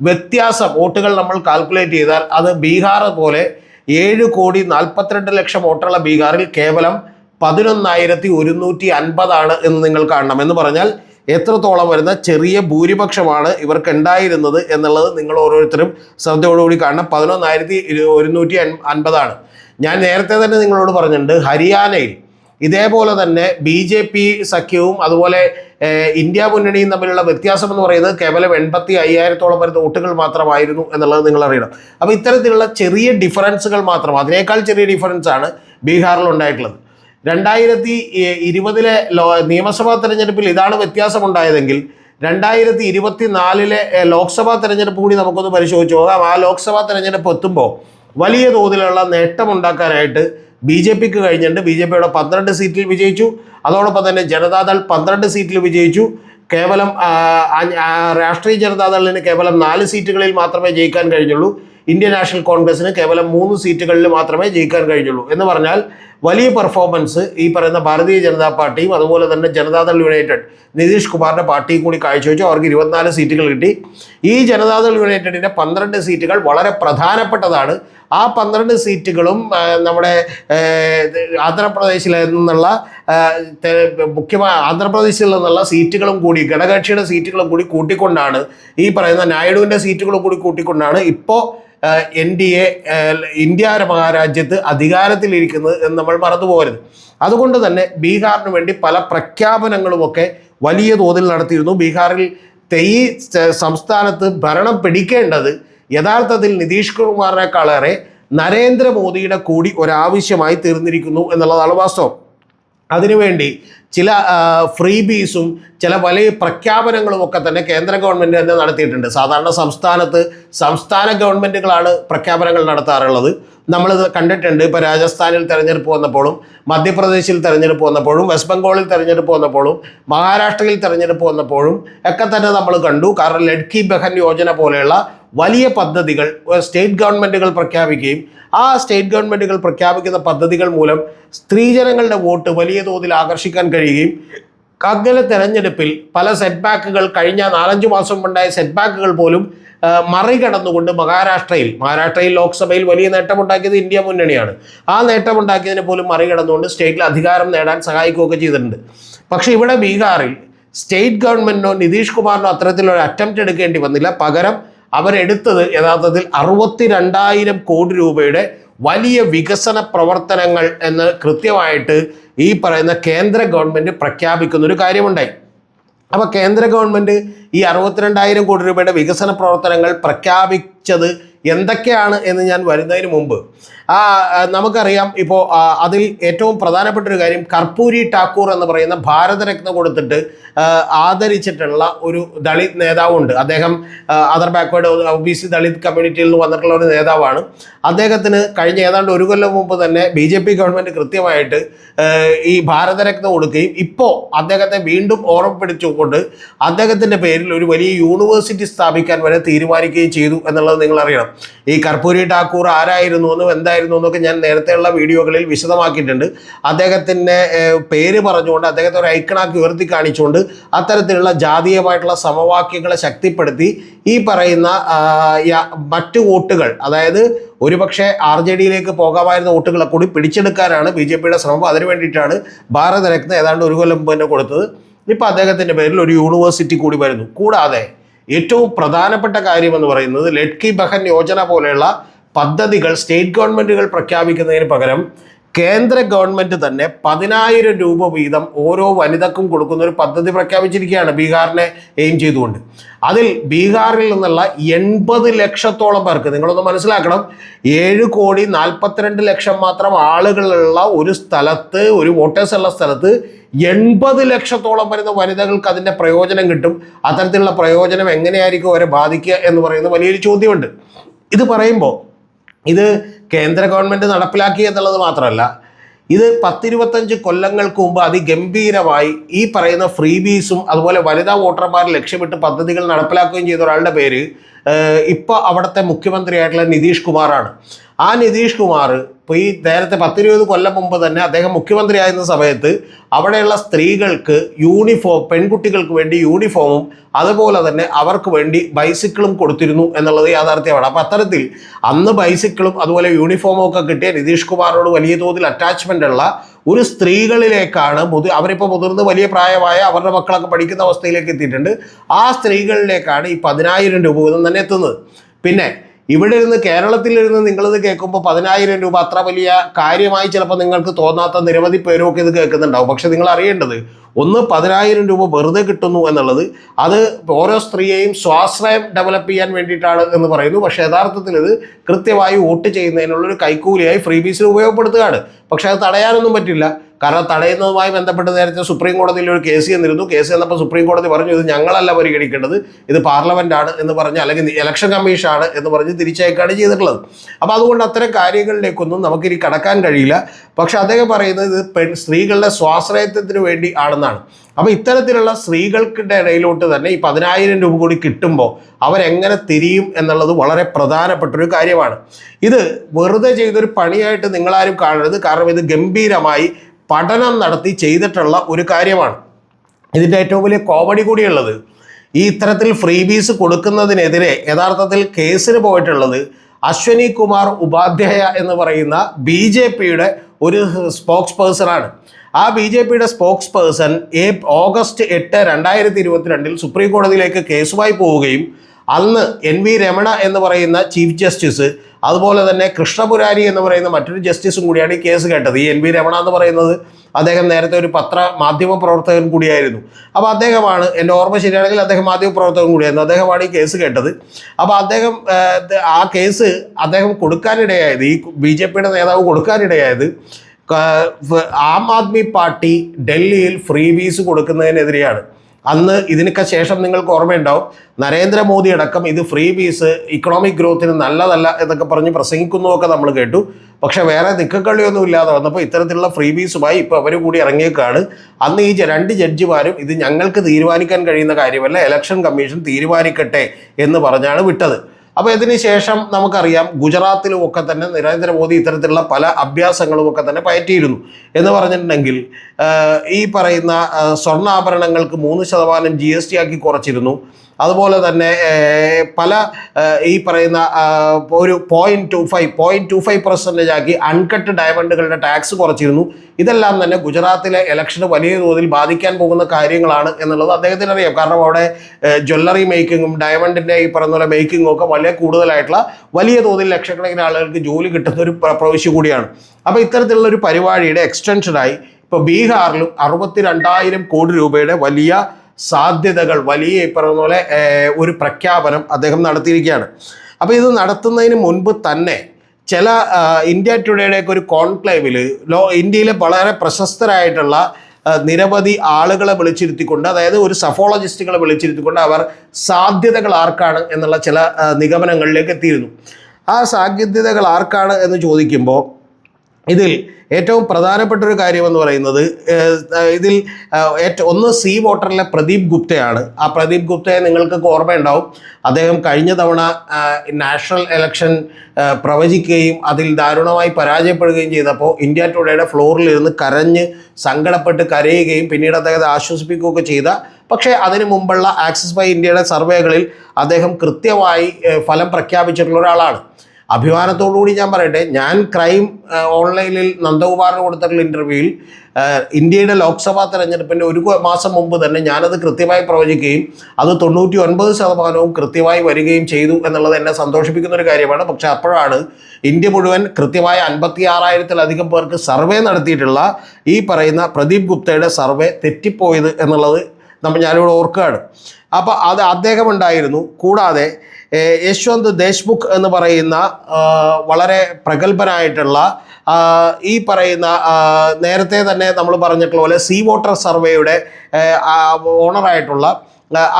വ്യത്യാസം വോട്ടുകൾ നമ്മൾ കാൽക്കുലേറ്റ് ചെയ്താൽ അത് ബീഹാർ പോലെ ഏഴ് കോടി നാൽപ്പത്തിരണ്ട് ലക്ഷം വോട്ടുള്ള ബീഹാറിൽ കേവലം പതിനൊന്നായിരത്തി ഒരുന്നൂറ്റി അൻപതാണ് എന്ന് നിങ്ങൾ കാണണം. എന്ന് പറഞ്ഞാൽ എത്രത്തോളം വരുന്ന ചെറിയ ഭൂരിപക്ഷമാണ് ഇവർക്ക് ഉണ്ടായിരുന്നത് എന്നുള്ളത് നിങ്ങൾ ഓരോരുത്തരും ശ്രദ്ധയോടുകൂടി കാണണം. പതിനൊന്നായിരത്തി ഒരുന്നൂറ്റി അൻപതാണ് ഞാൻ നേരത്തെ തന്നെ നിങ്ങളോട് പറഞ്ഞിട്ടുണ്ട് ഹരിയാനയിൽ ഇതേപോലെ തന്നെ ബി ജെ പി സഖ്യവും അതുപോലെ ഇന്ത്യ മുന്നണിയും തമ്മിലുള്ള വ്യത്യാസം എന്ന് പറയുന്നത് കേവലം എൺപത്തി അയ്യായിരത്തോളം വരുന്ന വോട്ടുകൾ മാത്രമായിരുന്നു എന്നുള്ളത് നിങ്ങൾ അറിയണം. അപ്പോൾ ഇത്തരത്തിലുള്ള ചെറിയ ഡിഫറൻസുകൾ മാത്രം അതിനേക്കാൾ ചെറിയ ഡിഫറൻസ് ആണ് ബീഹാറിൽ ഉണ്ടായിട്ടുള്ളത്. രണ്ടായിരത്തി ഇരുപതിലെ ലോ നിയമസഭാ തെരഞ്ഞെടുപ്പിൽ ഇതാണ് വ്യത്യാസമുണ്ടായതെങ്കിൽ രണ്ടായിരത്തി ഇരുപത്തി നാലിലെ ലോക്സഭാ തെരഞ്ഞെടുപ്പ് കൂടി നമുക്കൊന്ന് പരിശോധിച്ച് പോകാം ആ ലോക്സഭാ തെരഞ്ഞെടുപ്പ് എത്തുമ്പോൾ വലിയ തോതിലുള്ള നേട്ടമുണ്ടാക്കാനായിട്ട് ബി ജെ പിക്ക് കഴിഞ്ഞിട്ടുണ്ട്. ബി ജെ പിയുടെ പന്ത്രണ്ട് സീറ്റിൽ വിജയിച്ചു. അതോടൊപ്പം തന്നെ ജനതാദൾ പന്ത്രണ്ട് സീറ്റിൽ വിജയിച്ചു. കേവലം രാഷ്ട്രീയ ജനതാദളിന് കേവലം നാല് സീറ്റുകളിൽ മാത്രമേ ജയിക്കാൻ കഴിഞ്ഞുള്ളൂ. ഇന്ത്യൻ നാഷണൽ കോൺഗ്രസിന് കേവലം മൂന്ന് സീറ്റുകളിൽ മാത്രമേ ജയിക്കാൻ കഴിഞ്ഞുള്ളൂ. എന്ന് പറഞ്ഞാൽ വലിയ പെർഫോമൻസ് ഈ പറയുന്ന ഭാരതീയ ജനതാ പാർട്ടിയും അതുപോലെ തന്നെ ജനതാദൾ യുണൈറ്റഡ് നിതീഷ് കുമാറിന്റെ പാർട്ടിയും കൂടി കാഴ്ചവെച്ചു. അവർക്ക് ഇരുപത്തിനാല് സീറ്റുകൾ കിട്ടി. ഈ ജനതാദൾ യുണൈറ്റഡിന്റെ പന്ത്രണ്ട് സീറ്റുകൾ വളരെ പ്രധാനപ്പെട്ടതാണ്. ആ പന്ത്രണ്ട് സീറ്റുകളും നമ്മുടെ ആന്ധ്രാപ്രദേശിൽ നിന്നുള്ള മുഖ്യമായ ആന്ധ്രാപ്രദേശിൽ നിന്നുള്ള സീറ്റുകളും കൂടി ഘടകകക്ഷിയുടെ സീറ്റുകളും കൂടി കൂട്ടിക്കൊണ്ടാണ് ഈ പറയുന്ന നായിഡുവിന്റെ സീറ്റുകളും കൂടി കൂട്ടിക്കൊണ്ടാണ് ഇപ്പോൾ എൻ ഡി എ ഇന്ത്യ മഹാരാജ്യത്ത് അധികാരത്തിലിരിക്കുന്നത് എന്ന് നമ്മൾ മറന്നു പോകരുത്. അതുകൊണ്ട് തന്നെ ബീഹാറിന് വേണ്ടി പല പ്രഖ്യാപനങ്ങളുമൊക്കെ വലിയ തോതിൽ നടത്തിയിരുന്നു. ബീഹാറിൽ ഈ സംസ്ഥാനത്ത് ഭരണം പിടിക്കേണ്ടത് യഥാർത്ഥത്തിൽ നിതീഷ് കുമാറിനേക്കാളേറെ നരേന്ദ്രമോദിയുടെ കൂടി ഒരാവശ്യമായി തീർന്നിരിക്കുന്നു എന്നുള്ളതാണ് വാസ്തവം. അതിനുവേണ്ടി ചില ഫ്രീ ബീസും ചില വലിയ പ്രഖ്യാപനങ്ങളും ഒക്കെ തന്നെ കേന്ദ്ര ഗവൺമെന്റ് തന്നെ നടത്തിയിട്ടുണ്ട്. സാധാരണ സംസ്ഥാനത്ത് സംസ്ഥാന ഗവൺമെന്റുകളാണ് പ്രഖ്യാപനങ്ങൾ നടത്താറുള്ളത്. നമ്മളിത് കണ്ടിട്ടുണ്ട്. ഇപ്പോൾ രാജസ്ഥാനിൽ തെരഞ്ഞെടുപ്പ് വന്നപ്പോഴും മധ്യപ്രദേശിൽ തെരഞ്ഞെടുപ്പ് വന്നപ്പോഴും വെസ്റ്റ് ബംഗാളിൽ തെരഞ്ഞെടുപ്പ് വന്നപ്പോഴും മഹാരാഷ്ട്രയിൽ തെരഞ്ഞെടുപ്പ് വന്നപ്പോഴും ഒക്കെ തന്നെ നമ്മൾ കണ്ടു. കാരണം ലഡ്കി ബഹൻ യോജന പോലെയുള്ള വലിയ പദ്ധതികൾ സ്റ്റേറ്റ് ഗവൺമെന്റുകൾ പ്രഖ്യാപിക്കുകയും ആ സ്റ്റേറ്റ് ഗവൺമെന്റുകൾ പ്രഖ്യാപിക്കുന്ന പദ്ധതികൾ മൂലം സ്ത്രീജനങ്ങളുടെ വോട്ട് വലിയ തോതിൽ ആകർഷിക്കാൻ കഴിയുകയും അങ്ങനെ തെരഞ്ഞെടുപ്പിൽ പല സെറ്റ് ബാക്കുകൾ കഴിഞ്ഞ നാലഞ്ച് മാസം മുണ്ടായ സെറ്റ് ബാക്കുകൾ പോലും മറികടന്നുകൊണ്ട് മഹാരാഷ്ട്രയിൽ മഹാരാഷ്ട്രയിൽ ലോക്സഭയിൽ വലിയ നേട്ടമുണ്ടാക്കിയത് ഇന്ത്യ മുന്നണിയാണ്. ആ നേട്ടമുണ്ടാക്കിയതിനെ പോലും മറികടന്നുകൊണ്ട് സ്റ്റേറ്റിൽ അധികാരം നേടാൻ സഹായിക്കുകയൊക്കെ ചെയ്തിട്ടുണ്ട്. പക്ഷേ ഇവിടെ ബീഹാറിൽ സ്റ്റേറ്റ് ഗവൺമെന്റിനോ നിതീഷ് കുമാറിനോ അത്തരത്തിലൊരു അറ്റംപ്റ്റ് എടുക്കേണ്ടി വന്നില്ല. പകരം അവരെടുത്തത് യഥാർത്ഥത്തിൽ അറുപത്തി രണ്ടായിരം കോടി രൂപയുടെ വലിയ വികസന പ്രവർത്തനങ്ങൾ എന്ന് കൃത്യമായിട്ട് ഈ പറയുന്ന കേന്ദ്ര ഗവൺമെന്റ് പ്രഖ്യാപിക്കുന്ന ഒരു കാര്യമുണ്ടായി. അപ്പോൾ കേന്ദ്ര ഗവൺമെന്റ് ഈ അറുപത്തിരണ്ടായിരം കോടി രൂപയുടെ വികസന പ്രവർത്തനങ്ങൾ പ്രഖ്യാപിച്ചത് എന്തൊക്കെയാണ് എന്ന് ഞാൻ വരുന്നതിന് മുമ്പ്. നമുക്കറിയാം ഇപ്പോൾ അതിൽ ഏറ്റവും പ്രധാനപ്പെട്ട ഒരു കാര്യം കർപ്പൂരി ടാക്കൂർ എന്ന് പറയുന്ന ഭാരതരത്ന കൊടുത്തിട്ട് ആദരിച്ചിട്ടുള്ള ഒരു ദളിത് നേതാവുണ്ട്. അദ്ദേഹം other backward O B C Dalit കമ്മ്യൂണിറ്റിയിൽ നിന്ന് വന്നിട്ടുള്ള ഒരു നേതാവാണ്. അദ്ദേഹത്തിന് കഴിഞ്ഞ ഏതാണ്ട് ഒരു കൊല്ലം മുമ്പ് തന്നെ ബി ജെ പി ഗവൺമെന്റ് കൃത്യമായിട്ട് ഈ ഭാരതരത്ന കൊടുക്കുകയും ഇപ്പോൾ അദ്ദേഹത്തെ വീണ്ടും ഓർമ്മപ്പെടുത്തിക്കൊണ്ട് അദ്ദേഹത്തിന്റെ പേരിൽ ഒരു വലിയ യൂണിവേഴ്സിറ്റി സ്ഥാപിക്കാൻ വരെ തീരുമാനിക്കുകയും ചെയ്തു എന്നുള്ളത് നിങ്ങൾ അറിയണം ഈ കർപ്പൂരി ഠാക്കൂർ ആരായിരുന്നു എന്നും എന്തായിരുന്നു എന്നൊക്കെ ഞാൻ നേരത്തെയുള്ള വീഡിയോകളിൽ വിശദമാക്കിയിട്ടുണ്ട്. അദ്ദേഹത്തിന്റെ പേര് പറഞ്ഞുകൊണ്ട് അദ്ദേഹത്തെ ഒരു ഐക്കണാക്കി ഉയർത്തി കാണിച്ചുകൊണ്ട് അത്തരത്തിലുള്ള ജാതീയമായിട്ടുള്ള സമവാക്യങ്ങളെ ശക്തിപ്പെടുത്തി ഈ പറയുന്ന മറ്റു വോട്ടുകൾ അതായത് ഒരുപക്ഷെ ആർ ജെ ഡിയിലേക്ക് പോകാമായിരുന്ന വോട്ടുകളെ കൂടി പിടിച്ചെടുക്കാനാണ് ബി ജെ പിയുടെ ശ്രമം. അതിനു വേണ്ടിയിട്ടാണ് ഭാരതരത്ന ഏതാണ്ട് ഒരു കൊല്ലം മുമ്പ് തന്നെ കൊടുത്തത്. ഇപ്പോൾ അദ്ദേഹത്തിന്റെ പേരിൽ ഒരു യൂണിവേഴ്സിറ്റി കൂടി വരുന്നു. കൂടാതെ ഏറ്റവും പ്രധാനപ്പെട്ട കാര്യം എന്ന് പറയുന്നത് ലഡ്കി ബഹൻ യോജന പോലെയുള്ള പദ്ധതികൾ സ്റ്റേറ്റ് ഗവൺമെന്റുകൾ പ്രഖ്യാപിക്കുന്നതിന് പകരം കേന്ദ്ര ഗവൺമെന്റ് തന്നെ പതിനായിരം രൂപ വീതം ഓരോ വനിതക്കും കൊടുക്കുന്ന ഒരു പദ്ധതി പ്രഖ്യാപിച്ചിരിക്കുകയാണ് ബീഹാറിനെ എയിം ചെയ്തുകൊണ്ട്. അതിൽ ബീഹാറിൽ നിന്നുള്ള എൺപത് ലക്ഷത്തോളം പേർക്ക് നിങ്ങളൊന്ന് മനസ്സിലാക്കണം ഏഴ് കോടി നാൽപ്പത്തിരണ്ട് ലക്ഷം മാത്രം ആളുകളുള്ള ഒരു സ്ഥലത്ത് ഒരു വോട്ടേഴ്സ് ഉള്ള സ്ഥലത്ത് എൺപത് ലക്ഷത്തോളം വരുന്ന വനിതകൾക്ക് അതിന്റെ പ്രയോജനം കിട്ടും. അത്തരത്തിലുള്ള പ്രയോജനം എങ്ങനെയായിരിക്കും അവരെ ബാധിക്കുക എന്ന് പറയുന്ന വലിയൊരു ചോദ്യമുണ്ട്. ഇത് പറയുമ്പോൾ ഇത് കേന്ദ്ര ഗവൺമെന്റ് നടപ്പിലാക്കി എന്നുള്ളത് മാത്രമല്ല ഇത് പത്തിരുപത്തഞ്ച് കൊല്ലങ്ങൾക്ക് മുമ്പ് അതിഗംഭീരമായി ഈ പറയുന്ന ഫ്രീ ബീസും അതുപോലെ വനിതാ വോട്ടർമാരെ ലക്ഷ്യമിട്ട് പദ്ധതികൾ നടപ്പിലാക്കുകയും ചെയ്ത ഒരാളുടെ പേര് ഇപ്പോൾ അവിടുത്തെ മുഖ്യമന്ത്രിയായിട്ടുള്ള നിതീഷ് കുമാറാണ്. ആ നിതീഷ് കുമാർ ഇപ്പോൾ ഈ നേരത്തെ പത്തിരുപത് കൊല്ലം മുമ്പ് തന്നെ അദ്ദേഹം മുഖ്യമന്ത്രി മുഖ്യമന്ത്രിയായിരുന്ന സമയത്ത് അവിടെയുള്ള സ്ത്രീകൾക്ക് യൂണിഫോം പെൺകുട്ടികൾക്ക് വേണ്ടി യൂണിഫോമും അതുപോലെ തന്നെ അവർക്ക് വേണ്ടി ബൈസിക്കിളും കൊടുത്തിരുന്നു എന്നുള്ളത് യാഥാർത്ഥ്യമാണ്. അപ്പോൾ അത്തരത്തിൽ അന്ന് ബൈസിക്കിളും അതുപോലെ യൂണിഫോമും ഒക്കെ കിട്ടിയ നിതീഷ് കുമാറിനോട് വലിയ തോതിൽ അറ്റാച്ച്മെന്റ് ഉള്ള ഒരു സ്ത്രീകളിലേക്കാണ് മുതി അവരിപ്പോൾ മുതിർന്ന് വലിയ പ്രായമായ അവരുടെ മക്കളൊക്കെ പഠിക്കുന്ന അവസ്ഥയിലേക്ക് എത്തിയിട്ടുണ്ട്. ആ സ്ത്രീകളിലേക്കാണ് ഈ പതിനായിരം രൂപ വീതം തന്നെ എത്തുന്നത്. പിന്നെ ഇവിടെ ഇരുന്ന് കേരളത്തിലിരുന്ന് നിങ്ങളിത് കേൾക്കുമ്പോൾ പതിനായിരം രൂപ അത്ര വലിയ കാര്യമായി ചിലപ്പോൾ നിങ്ങൾക്ക് തോന്നാത്ത നിരവധി പേരും ഒക്കെ ഇത് കേൾക്കുന്നുണ്ടാവും. പക്ഷെ നിങ്ങൾ അറിയേണ്ടത് ഒന്ന് പതിനായിരം രൂപ വെറുതെ കിട്ടുന്നു എന്നുള്ളത് അത് ഓരോ സ്ത്രീയെയും സ്വാശ്രയം ഡെവലപ്പ് ചെയ്യാൻ വേണ്ടിയിട്ടാണ് എന്ന് പറയുന്നു. പക്ഷേ യഥാർത്ഥത്തിൽ ഇത് കൃത്യമായി വോട്ട് ചെയ്യുന്നതിനുള്ളൊരു കൈക്കൂലിയായി ഫ്രീ ബീസിൽ ഉപയോഗപ്പെടുത്തുകയാണ്. പക്ഷേ അത് തടയാനൊന്നും പറ്റില്ല. കാരണം തടയുന്നതുമായി ബന്ധപ്പെട്ട് നേരത്തെ സുപ്രീം കോടതിയിൽ ഒരു കേസ് ചെന്നിരുന്നു. കേസ് ചെന്നപ്പോൾ സുപ്രീം കോടതി പറഞ്ഞു ഇത് ഞങ്ങളല്ല പരിഗണിക്കേണ്ടത്. ഇത് പാർലമെന്റ് ആണ് എന്ന് പറഞ്ഞ് അല്ലെങ്കിൽ ഇലക്ഷൻ കമ്മീഷനാണ് എന്ന് പറഞ്ഞ് തിരിച്ചയക്കാണ് ചെയ്തിട്ടുള്ളത്. അപ്പോൾ അതുകൊണ്ട് അത്തരം കാര്യങ്ങളിലേക്കൊന്നും നമുക്കിനി കടക്കാൻ കഴിയില്ല. പക്ഷെ അദ്ദേഹം പറയുന്നത് ഇത് പെൺ സ്ത്രീകളുടെ സ്വാശ്രയത്വത്തിന് വേണ്ടി ആണെന്നാണ് അപ്പോൾ ഇത്തരത്തിലുള്ള സ്ത്രീകൾക്കിടെ ഇടയിലോട്ട് തന്നെ ഈ പതിനായിരം രൂപ കൂടി കിട്ടുമ്പോൾ അവരെങ്ങനെ തിരിയും എന്നുള്ളത് വളരെ പ്രധാനപ്പെട്ടൊരു കാര്യമാണ്. ഇത് വെറുതെ ചെയ്തൊരു പണിയായിട്ട് നിങ്ങളാരും കാണരുത്. കാരണം ഇത് ഗംഭീരമായി പഠനം നടത്തി ചെയ്തിട്ടുള്ള ഒരു കാര്യമാണ്. ഇതിന്റെ ഏറ്റവും വലിയ കോമഡി കൂടിയുള്ളത് ഈ ഇത്തരത്തിൽ ഫ്രീ ബീസ് കൊടുക്കുന്നതിനെതിരെ യഥാർത്ഥത്തിൽ കേസിന് പോയിട്ടുള്ളത് അശ്വനി കുമാർ ഉപാധ്യായ എന്ന് പറയുന്ന ബി ജെ പിയുടെ ഒരു സ്പോക്സ് പേഴ്സണാണ്. ആ ബി ജെ പിയുടെ സ്പോക്സ് പേഴ്സൺ ഏ ഓഗസ്റ്റ് എട്ട് രണ്ടായിരത്തി ഇരുപത്തിരണ്ടിൽ സുപ്രീം കോടതിയിലേക്ക് കേസുമായി പോവുകയും അന്ന് എൻ വി രമണ എന്ന് പറയുന്ന ചീഫ് ജസ്റ്റിസ് അതുപോലെ തന്നെ കൃഷ്ണപുരാരി എന്ന് പറയുന്ന മറ്റൊരു ജസ്റ്റിസും കൂടിയാണ് ഈ കേസ് കേട്ടത്. ഈ എൻ വി രമണ എന്ന് പറയുന്നത് അദ്ദേഹം നേരത്തെ ഒരു പത്ര മാധ്യമ പ്രവർത്തകൻ കൂടിയായിരുന്നു. അപ്പോൾ അദ്ദേഹമാണ് എന്റെ ഓർമ്മ ശരിയാണെങ്കിൽ അദ്ദേഹം മാധ്യമ പ്രവർത്തകൻ കൂടിയായിരുന്നു. അദ്ദേഹമാണ് ഈ കേസ് കേട്ടത്. അപ്പോൾ അദ്ദേഹം ആ കേസ് അദ്ദേഹം കൊടുക്കാനിടയായത് ഈ ബി ജെ പിയുടെ നേതാവ് കൊടുക്കാനിടയായത് ആം ആദ്മി പാർട്ടി ഡൽഹിയിൽ ഫ്രീ ബീസ് കൊടുക്കുന്നതിനെതിരെയാണ്. അന്ന് ഇതിനൊക്കെ ശേഷം നിങ്ങൾക്ക് ഓർമ്മയുണ്ടാവും നരേന്ദ്രമോദി അടക്കം ഇത് ഫ്രീ ബീസ് ഇക്കണോമിക് ഗ്രോത്തിന് നല്ലതല്ല എന്നൊക്കെ പറഞ്ഞ് പ്രസംഗിക്കുന്നതൊക്കെ നമ്മൾ കേട്ടു. പക്ഷെ വേറെ നിക്കക്കളിയൊന്നും ഇല്ലാതെ വന്നപ്പോൾ ഇത്തരത്തിലുള്ള ഫ്രീ ബീസുമായി ഇപ്പോൾ അവർ കൂടി ഇറങ്ങിയേക്കാണ്. അന്ന് ഈ രണ്ട് ജഡ്ജിമാരും ഇത് ഞങ്ങൾക്ക് തീരുമാനിക്കാൻ കഴിയുന്ന കാര്യമല്ല ഇലക്ഷൻ കമ്മീഷൻ തീരുമാനിക്കട്ടെ എന്ന് പറഞ്ഞാണ് വിട്ടത്. അപ്പോൾ ഇതിനുശേഷം നമുക്കറിയാം ഗുജറാത്തിലും ഒക്കെ തന്നെ നരേന്ദ്രമോദി ഇത്തരത്തിലുള്ള പല അഭ്യാസങ്ങളും ഒക്കെ തന്നെ പയറ്റിയിരുന്നു. എന്ന് പറഞ്ഞിട്ടുണ്ടെങ്കിൽ ഈ പറയുന്ന സ്വർണാഭരണങ്ങൾക്ക് മൂന്ന് ശതമാനം ജി എസ് ടി ആക്കി കുറച്ചിരുന്നു. അതുപോലെ തന്നെ പല ഈ പറയുന്ന ഒരു point two five point two five percentage ആക്കി അൺകട്ട് ഡയമണ്ടുകളുടെ ടാക്സ് കുറച്ചിരുന്നു. ഇതെല്ലാം തന്നെ ഗുജറാത്തിലെ ഇലക്ഷന് വലിയ തോതിൽ ബാധിക്കാൻ പോകുന്ന കാര്യങ്ങളാണ് എന്നുള്ളത് അദ്ദേഹത്തിന് അറിയാം കാരണം അവിടെ ജ്വല്ലറി മേക്കിങ്ങും ഡയമണ്ടിന്റെ ഈ പറയുന്ന പോലെ മേക്കിങ്ങും ഒക്കെ വളരെ കൂടുതലായിട്ടുള്ള വലിയ തോതിൽ ലക്ഷക്കണക്കിന് ആളുകൾക്ക് ജോലി കിട്ടുന്ന ഒരു പ്ര- പ്രവിശ്യ കൂടിയാണ്. അപ്പോൾ ഇത്തരത്തിലുള്ള ഒരു പരിപാടിയുടെ എക്സ്റ്റൻഷനായി ഇപ്പോൾ ബീഹാറിലും അറുപത്തി രണ്ടായിരം കോടി രൂപയുടെ വലിയ സാധ്യതകൾ വലിയ പറയുന്ന പോലെ ഒരു പ്രഖ്യാപനം അദ്ദേഹം നടത്തിയിരിക്കുകയാണ്. അപ്പോൾ ഇത് നടത്തുന്നതിന് മുൻപ് തന്നെ ചില ഇന്ത്യ ടുഡേയുടെയൊക്കെ ഒരു കോൺക്ലേവിൽ ലോ ഇന്ത്യയിലെ വളരെ പ്രശസ്തരായിട്ടുള്ള നിരവധി ആളുകളെ വിളിച്ചിരുത്തിക്കൊണ്ട് അതായത് ഒരു സഫോളജിസ്റ്റുകളെ വിളിച്ചിരുത്തിക്കൊണ്ട് അവർ സാധ്യതകൾ ആർക്കാണ് എന്നുള്ള ചില നിഗമനങ്ങളിലേക്ക് എത്തിയിരുന്നു. ആ സാധ്യതകൾ ആർക്കാണ് എന്ന് ചോദിക്കുമ്പോൾ ഇതിൽ ഏറ്റവും പ്രധാനപ്പെട്ട ഒരു കാര്യം എന്ന് പറയുന്നത് ഇതിൽ ഏറ്റവും ഒന്ന് സി വോട്ടറിലെ പ്രദീപ് ഗുപ്തയാണ്. ആ പ്രദീപ് ഗുപ്തയെ നിങ്ങൾക്ക് ഓർമ്മയുണ്ടാവും. അദ്ദേഹം കഴിഞ്ഞ തവണ നാഷണൽ ഇലക്ഷൻ പ്രവചിക്കുകയും അതിൽ ദാരുണമായി പരാജയപ്പെടുകയും ചെയ്തപ്പോൾ ഇന്ത്യ ടുഡേയുടെ ഫ്ലോറിൽ ഇരുന്ന് കരഞ്ഞ് സങ്കടപ്പെട്ട് കരയുകയും പിന്നീട് അദ്ദേഹത്തെ ആശ്വസിപ്പിക്കുകയൊക്കെ ചെയ്ത. പക്ഷേ അതിനു മുമ്പുള്ള ആക്സിസ് ബൈ ഇന്ത്യയുടെ സർവേകളിൽ അദ്ദേഹം കൃത്യമായി ഫലം പ്രഖ്യാപിച്ചിട്ടുള്ള ഒരാളാണ്. അഭിമാനത്തോടുകൂടി ഞാൻ പറയട്ടെ ഞാൻ ക്രൈം ഓൺലൈനിൽ നന്ദകുമാറിന് കൊടുത്തിട്ടുള്ള ഇന്റർവ്യൂവിൽ ഇന്ത്യയുടെ ലോക്സഭാ തെരഞ്ഞെടുപ്പിന്റെ ഒരു മാസം മുമ്പ് തന്നെ ഞാനത് കൃത്യമായി പ്രവചിക്കുകയും അത് തൊണ്ണൂറ്റി ഒൻപത് ശതമാനവും കൃത്യമായി വരികയും ചെയ്തു എന്നുള്ളത് എന്നെ സന്തോഷിപ്പിക്കുന്ന ഒരു കാര്യമാണ്. പക്ഷേ അപ്പോഴാണ് ഇന്ത്യ മുഴുവൻ കൃത്യമായ അൻപത്തി ആറായിരത്തിലധികം പേർക്ക് സർവേ നടത്തിയിട്ടുള്ള ഈ പറയുന്ന പ്രദീപ് ഗുപ്തയുടെ സർവേ തെറ്റിപ്പോയത് എന്നുള്ളത് നമ്മൾ ഞാനിവിടെ ഓർക്കുകയാണ്. അപ്പോൾ അത് അദ്ദേഹം ഉണ്ടായിരുന്നു. കൂടാതെ യശ്വന്ത് ദേശ്മുഖ് എന്ന് പറയുന്ന വളരെ പ്രഗത്ഭനായിട്ടുള്ള ഈ പറയുന്ന നേരത്തെ തന്നെ നമ്മൾ പറഞ്ഞിട്ടുള്ള പോലെ സീ വാട്ടർ സർവേയുടെ ഓണറായിട്ടുള്ള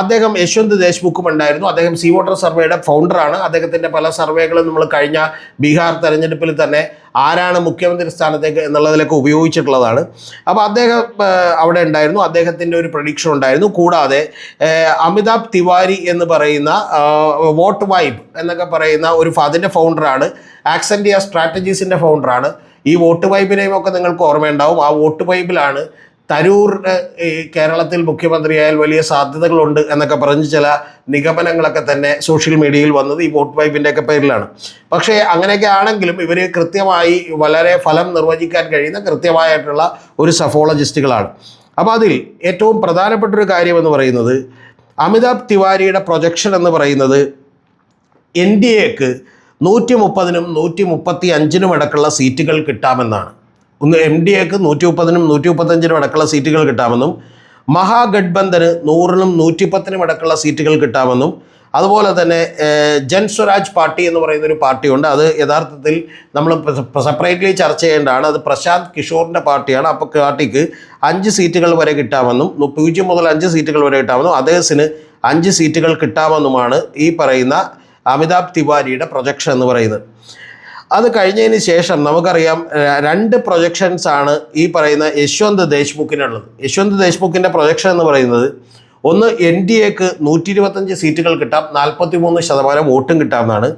അദ്ദേഹം യശ്വന്ത് ദേശ്മുഖും ഉണ്ടായിരുന്നു. അദ്ദേഹം സീ വോട്ടർ സർവേയുടെ ഫൗണ്ടറാണ് അദ്ദേഹത്തിന്റെ പല സർവേകളും നമ്മൾ കഴിഞ്ഞ ബീഹാർ തെരഞ്ഞെടുപ്പിൽ തന്നെ ആരാണ് മുഖ്യമന്ത്രി സ്ഥാനത്തേക്ക് എന്നുള്ളതിലൊക്കെ ഉപയോഗിച്ചിട്ടുള്ളതാണ്. അപ്പോൾ അദ്ദേഹം അവിടെ ഉണ്ടായിരുന്നു. അദ്ദേഹത്തിന്റെ ഒരു പ്രഡിക്ഷൻ ഉണ്ടായിരുന്നു. കൂടാതെ അമിതാബ് തിവാരി എന്ന് പറയുന്ന വോട്ട് വൈബ് എന്നൊക്കെ പറയുന്ന ഒരു അതിന്റെ ഫൗണ്ടറാണ് ആക്സൻഡിയ സ്ട്രാറ്റജീസിന്റെ ഫൗണ്ടറാണ് ഈ വോട്ട് വൈബിനെയും ഒക്കെ നിങ്ങൾക്ക് ഓർമ്മയുണ്ടാവും. ആ വോട്ട് വൈബിലാണ് തരൂർ കേരളത്തിൽ മുഖ്യമന്ത്രിയായാൽ വലിയ സാധ്യതകളുണ്ട് എന്നൊക്കെ പറഞ്ഞ് ചില നിഗമനങ്ങളൊക്കെ തന്നെ സോഷ്യൽ മീഡിയയിൽ വന്നത് ഈ വോട്ട് വൈപ്പിന്റെ ഒക്കെ പേരിലാണ്. പക്ഷേ അങ്ങനെയൊക്കെ ആണെങ്കിലും ഇവർ കൃത്യമായി വളരെ ഫലം നിർവചിക്കാൻ കഴിയുന്ന കൃത്യമായിട്ടുള്ള ഒരു സഫോളജിസ്റ്റുകളാണ്. അപ്പോൾ അതിൽ ഏറ്റവും പ്രധാനപ്പെട്ട ഒരു കാര്യം എന്ന് പറയുന്നത് അമിതാഭ് തിവാരിയുടെ പ്രൊജക്ഷൻ എന്ന് പറയുന്നത് എൻ ഡി എക്ക് നൂറ്റി മുപ്പതിനും നൂറ്റി മുപ്പത്തി അഞ്ചിനും ഇടക്കുള്ള സീറ്റുകൾ കിട്ടാമെന്നാണ്. ഒന്ന് എം ഡി എക്ക് നൂറ്റി മുപ്പതിനും നൂറ്റി മുപ്പത്തഞ്ചിനും അടക്കമുള്ള സീറ്റുകൾ കിട്ടാമെന്നും മഹാഗഡ്ബന്ധന് നൂറിനും നൂറ്റിപ്പത്തിനും അടക്കമുള്ള സീറ്റുകൾ കിട്ടാമെന്നും അതുപോലെ തന്നെ ജൻ സ്വരാജ് പാർട്ടി എന്ന് പറയുന്ന ഒരു പാർട്ടിയുണ്ട് അത് യഥാർത്ഥത്തിൽ നമ്മൾ സെപ്പറേറ്റ്ലി ചർച്ച ചെയ്യേണ്ടതാണ്. അത് പ്രശാന്ത് കിഷോറിന്റെ പാർട്ടിയാണ്. അപ്പോൾ പാർട്ടിക്ക് അഞ്ച് സീറ്റുകൾ വരെ കിട്ടാമെന്നും പൂജ്യം മുതൽ അഞ്ച് സീറ്റുകൾ വരെ കിട്ടാമെന്നും അദ്ദേഹത്തിന് അഞ്ച് സീറ്റുകൾ കിട്ടാമെന്നുമാണ് ഈ പറയുന്ന അമിതാഭ് തിവാരിയുടെ പ്രൊജക്ഷൻ എന്ന് പറയുന്നത്. അത് കഴിഞ്ഞതിന് ശേഷം നമുക്കറിയാം രണ്ട് പ്രൊജക്ഷൻസ് ആണ് ഈ പറയുന്ന യശ്വന്ത് ദേശ്മുഖിനുള്ളത്. യശ്വന്ത് ദേശ്മുഖിന്റെ പ്രൊജക്ഷൻ എന്ന് പറയുന്നത് ഒന്ന് എൻ ഡി എക്ക് നൂറ്റി ഇരുപത്തഞ്ച് സീറ്റുകൾ കിട്ടാം നാൽപ്പത്തി മൂന്ന് ശതമാനം വോട്ടും കിട്ടാമെന്നാണ്.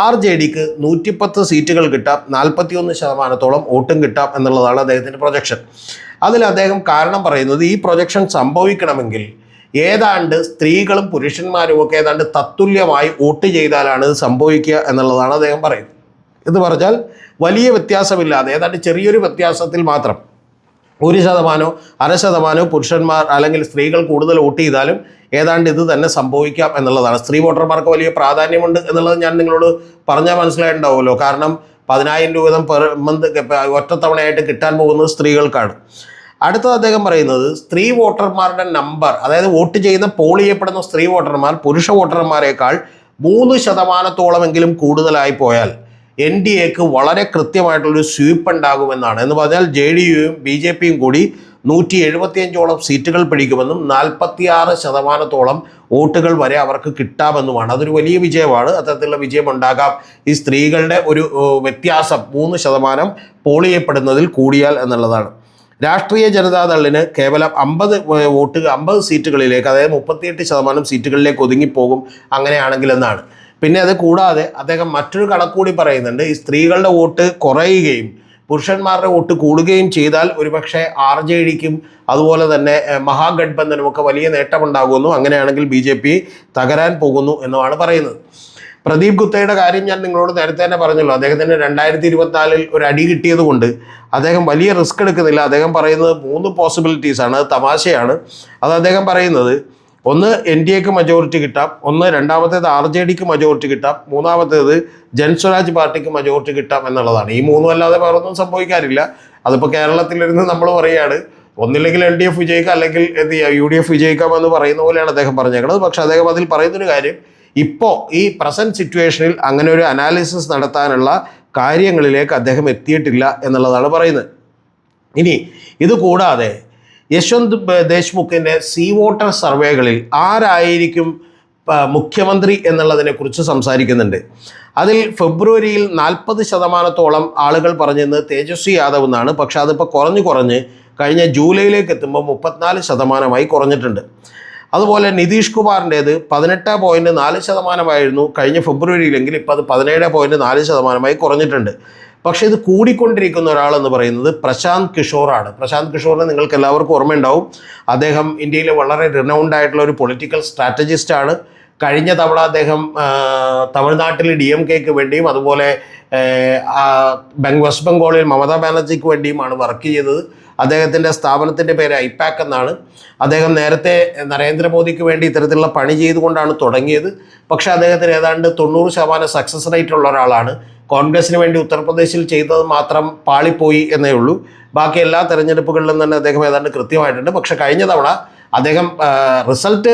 ആർ ജെ ഡിക്ക് നൂറ്റിപ്പത്ത് സീറ്റുകൾ കിട്ടാം നാൽപ്പത്തിയൊന്ന് ശതമാനത്തോളം വോട്ടും കിട്ടാം എന്നുള്ളതാണ് അദ്ദേഹത്തിന്റെ പ്രൊജക്ഷൻ അതിൽ അദ്ദേഹം കാരണം പറയുന്നത് ഈ പ്രൊജക്ഷൻ സംഭവിക്കണമെങ്കിൽ ഏതാണ്ട് സ്ത്രീകളും പുരുഷന്മാരും ഒക്കെ ഏതാണ്ട് തത്തുല്യമായി വോട്ട് ചെയ്താലാണ് സംഭവിക്കുക എന്നുള്ളതാണ് അദ്ദേഹം പറയുന്നത്. എന്ന് പറഞ്ഞാൽ വലിയ വ്യത്യാസമില്ലാതെ ഏതാണ്ട് ചെറിയൊരു വ്യത്യാസത്തിൽ മാത്രം ഒരു ശതമാനോ അര ശതമാനോ പുരുഷന്മാർ അല്ലെങ്കിൽ സ്ത്രീകൾ കൂടുതൽ വോട്ട് ചെയ്താലും ഏതാണ്ട് ഇത് തന്നെ സംഭവിക്കാം എന്നുള്ളതാണ്. സ്ത്രീ വോട്ടർമാർക്ക് വലിയ പ്രാധാന്യമുണ്ട് എന്നുള്ളത് ഞാൻ നിങ്ങളോട് പറഞ്ഞാൽ മനസ്സിലായിട്ടുണ്ടാവുമല്ലോ. കാരണം പതിനായിരം രൂപ വീതം പെർ മന്ത് ഒറ്റത്തവണയായിട്ട് കിട്ടാൻ പോകുന്നത് സ്ത്രീകൾക്കാണ്. അടുത്തത് അദ്ദേഹം പറയുന്നത് സ്ത്രീ വോട്ടർമാരുടെ നമ്പർ അതായത് വോട്ട് ചെയ്യുന്ന പോൾ ചെയ്യപ്പെടുന്ന സ്ത്രീ വോട്ടർമാർ പുരുഷ വോട്ടർമാരെക്കാൾ മൂന്ന് ശതമാനത്തോളമെങ്കിലും കൂടുതലായി പോയാൽ എൻ ഡി എക്ക് വളരെ കൃത്യമായിട്ടുള്ളൊരു സ്വീപ്പ് ഉണ്ടാകുമെന്നാണ്. എന്ന് പറഞ്ഞാൽ ജെ ഡി യുയും ബി ജെ പിയും കൂടി നൂറ്റി എഴുപത്തിയഞ്ചോളം സീറ്റുകൾ പിടിക്കുമെന്നും നാൽപ്പത്തിയാറ് ശതമാനത്തോളം വോട്ടുകൾ വരെ അവർക്ക് കിട്ടാമെന്നുമാണ്. അതൊരു വലിയ വിജയമാണ്. അത്തരത്തിലുള്ള വിജയം ഉണ്ടാകാം ഈ സ്ത്രീകളുടെ ഒരു വ്യത്യാസം മൂന്ന് ശതമാനം പോളിയപ്പെടുന്നതിൽ കൂടിയാൽ എന്നുള്ളതാണ്. രാഷ്ട്രീയ ജനതാദളിന് കേവലം അമ്പത് വോട്ട് അമ്പത് സീറ്റുകളിലേക്ക് അതായത് മുപ്പത്തിയെട്ട് ശതമാനം സീറ്റുകളിലേക്ക് ഒതുങ്ങിപ്പോകും അങ്ങനെയാണെങ്കിൽ എന്നാണ്. പിന്നെ അത് കൂടാതെ അദ്ദേഹം മറ്റൊരു കണക്കൂടി പറയുന്നുണ്ട് ഈ സ്ത്രീകളുടെ വോട്ട് കുറയുകയും പുരുഷന്മാരുടെ വോട്ട് കൂടുകയും ചെയ്താൽ ഒരുപക്ഷെ ആർ ജെ ഡിക്കും അതുപോലെ തന്നെ ഏഹ്, മഹാഗഡ്ബന്ധനും ഒക്കെ വലിയ നേട്ടമുണ്ടാകുന്നു അങ്ങനെയാണെങ്കിൽ ബി ജെ പി തകരാൻ പോകുന്നു എന്നുമാണ് പറയുന്നത്. പ്രദീപ് ഗുപ്തയുടെ കാര്യം ഞാൻ നിങ്ങളോട് നേരത്തെ തന്നെ പറഞ്ഞല്ലോ അദ്ദേഹത്തിന് രണ്ടായിരത്തി ഇരുപത്തിനാലിൽ ഒരു അടി കിട്ടിയത് കൊണ്ട് അദ്ദേഹം വലിയ റിസ്ക് എടുക്കുന്നില്ല. അദ്ദേഹം പറയുന്നത് മൂന്ന് പോസിബിലിറ്റീസ് ആണ് അത് തമാശയാണ്. അത് അദ്ദേഹം പറയുന്നത് ഒന്ന് എൻ ഡി എക്ക് മജോറിറ്റി കിട്ടാം. ഒന്ന് രണ്ടാമത്തേത് ആർ ജെ ഡിക്ക് മജോറിറ്റി കിട്ടാം. മൂന്നാമത്തേത് ജൻസ്വരാജ് പാർട്ടിക്ക് മജോറിറ്റി കിട്ടാം എന്നുള്ളതാണ്. ഈ മൂന്നും അല്ലാതെ വേറെ ഒന്നും സംഭവിക്കാറില്ല. അതിപ്പോൾ കേരളത്തിലിരുന്ന് നമ്മൾ പറയുകയാണ് ഒന്നില്ലെങ്കിൽ എൽ ഡി എഫ് വിജയിക്കാം അല്ലെങ്കിൽ എന്ത് ചെയ്യുക യു ഡി എഫ് വിജയിക്കാം എന്ന് പറയുന്ന പോലെയാണ് അദ്ദേഹം പറഞ്ഞേക്കുന്നത് പക്ഷെ അദ്ദേഹം അതിൽ പറയുന്നൊരു കാര്യം ഇപ്പോൾ ഈ പ്രസന്റ് സിറ്റുവേഷനിൽ അങ്ങനെ ഒരു അനാലിസിസ് നടത്താനുള്ള കാര്യങ്ങളിലേക്ക് അദ്ദേഹം എത്തിയിട്ടില്ല എന്നുള്ളതാണ് പറയുന്നത്. ഇനി ഇത് കൂടാതെ യശ്വന്ത് ദേശ്മുഖിന്റെ സീ വോട്ടർ സർവേകളിൽ ആരായിരിക്കും മുഖ്യമന്ത്രി എന്നുള്ളതിനെ കുറിച്ച് സംസാരിക്കുന്നുണ്ട്. അതിൽ ഫെബ്രുവരിയിൽ നാൽപ്പത് ശതമാനത്തോളം ആളുകൾ പറഞ്ഞത് തേജസ്വി യാദവ് എന്നാണ്. പക്ഷെ അതിപ്പോൾ കുറഞ്ഞ് കുറഞ്ഞ് കഴിഞ്ഞ ജൂലൈയിലേക്ക് എത്തുമ്പോൾ മുപ്പത്തിനാല് ശതമാനമായി കുറഞ്ഞിട്ടുണ്ട്. അതുപോലെ നിതീഷ് കുമാറിന്റേത് പതിനെട്ട് പോയിന്റ് നാല് ശതമാനമായിരുന്നു കഴിഞ്ഞ ഫെബ്രുവരിയിലെങ്കിൽ ഇപ്പോൾ അത് പതിനേഴ് പോയിന്റ് നാല് ശതമാനമായി കുറഞ്ഞിട്ടുണ്ട്. പക്ഷേ ഇത് കൂടിക്കൊണ്ടിരിക്കുന്ന എന്ന് പറയുന്നത് പ്രശാന്ത് കിഷോറാണ്. പ്രശാന്ത് കിഷോറിനെ നിങ്ങൾക്ക് എല്ലാവർക്കും ഓർമ്മയുണ്ടാവും. അദ്ദേഹം ഇന്ത്യയിലെ വളരെ റിനൗണ്ട് ആയിട്ടുള്ള ഒരു പൊളിറ്റിക്കൽ സ്ട്രാറ്റജിസ്റ്റാണ് കഴിഞ്ഞ തവണ അദ്ദേഹം തമിഴ്നാട്ടിൽ ഡി എം കെക്ക് വേണ്ടിയും അതുപോലെ വെസ്റ്റ് ബംഗാളിൽ മമതാ ബാനർജിക്ക് വേണ്ടിയുമാണ് വർക്ക് ചെയ്തത്. അദ്ദേഹത്തിന്റെ സ്ഥാപനത്തിന്റെ പേര് ഐപാക്ക് എന്നാണ്. അദ്ദേഹം നേരത്തെ നരേന്ദ്രമോദിക്ക് വേണ്ടി ഇത്തരത്തിലുള്ള പണി ചെയ്തുകൊണ്ടാണ് തുടങ്ങിയത്. പക്ഷേ അദ്ദേഹത്തിന് ഏതാണ്ട് തൊണ്ണൂറ് ശതമാനം സക്സസ് റേറ്റ് ഉള്ള ഒരാളാണ്. കോൺഗ്രസിന് വേണ്ടി ഉത്തർപ്രദേശിൽ ചെയ്തത് മാത്രം പാളിപ്പോയി എന്നേ ഉള്ളൂ. ബാക്കി എല്ലാ തെരഞ്ഞെടുപ്പുകളിലും തന്നെ അദ്ദേഹം ഏതാണ്ട് കൃത്യമായിട്ടുണ്ട്. പക്ഷെ കഴിഞ്ഞ തവണ അദ്ദേഹം റിസൾട്ട്